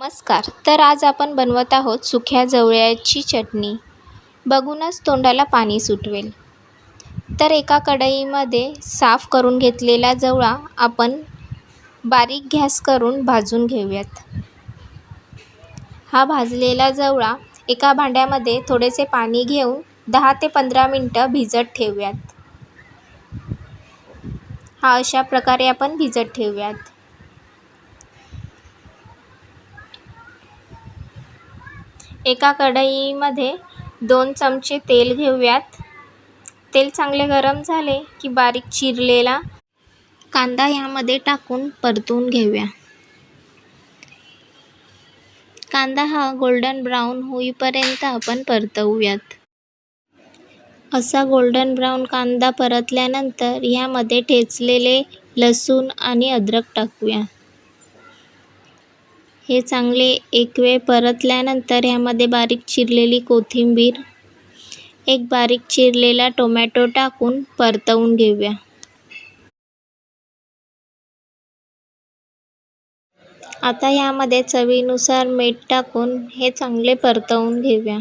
नमस्कार. तर आज आपण बनवत आहोत सुक्या जवळ्याची चटणी. बघूनच तोंडाला पाणी सुटवेल. तर एका कढईमध्ये साफ करून घेतलेला जवळा आपण बारीक गॅस करून भाजून घेऊयात. हा भाजलेला जवळा एका भांड्यामध्ये थोडेसे पाणी घेऊन दहा ते पंधरा मिनटं भिजत ठेवूयात. हा अशा प्रकारे आपण भिजत ठेवूयात. एका कढईमध्ये दोन चमचे तेल घेऊयात. तेल चांगले गरम झाले की बारीक चिरलेला कांदा ह्यामध्ये टाकून परतून घेऊया. कांदा हा गोल्डन ब्राऊन होईपर्यंत आपण परतवूयात. असा गोल्डन ब्राऊन कांदा परतल्यानंतर ह्यामध्ये ठेचलेले लसूण आणि अद्रक टाकूया. हे चांगले एक वेळ परतल्यानंतर ह्यामध्ये बारीक चिरलेली कोथिंबीर एक बारीक चिरलेला टोमॅटो टाकून परतवून घेऊया. आता ह्यामध्ये चवीनुसार मीठ टाकून हे चांगले परतवून घेऊया.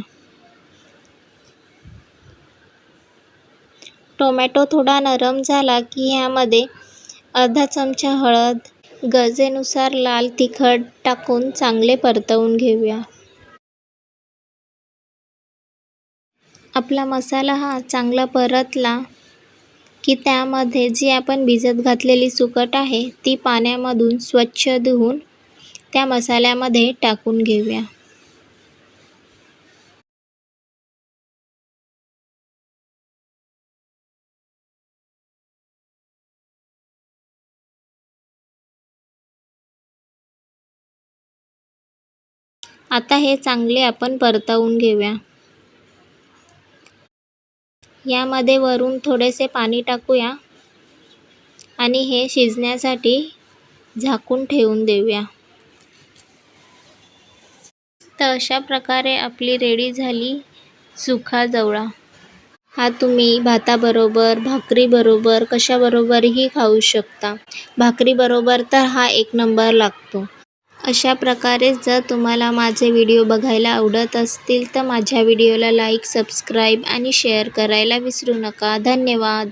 टोमॅटो थोडा नरम झाला की ह्यामध्ये अर्धा चमचा हळद गरजेनुसार लाल तिखट टाकून चांगले परतवून घेऊया. आपला मसाला हा चांगला परतला की त्यामध्ये जी आपण भिजत घातलेली सुकट आहे ती पाण्यामधून स्वच्छ धुवून त्या मसाल्यामध्ये टाकून घेऊया. आता हे चांगले आपण परतवून घेऊया. यामध्ये वरून थोडेसे पाणी टाकूया आणि हे शिजण्यासाठी झाकून ठेवून देऊया. तर अशा प्रकारे आपली रेडी झाली सुखा जवळा हा तुम्ही भाताबरोबर भाकरीबरोबर कशाबरोबरही खाऊ शकता. भाकरीबरोबर तर हा एक नंबर लागतो. अशा प्रकारे जर तुम्हाला माझे व्हिडिओ बघायला आवडत असतील तर माझ्या व्हिडिओला लाईक सबस्क्राईब आणि शेअर करायला विसरू नका. धन्यवाद.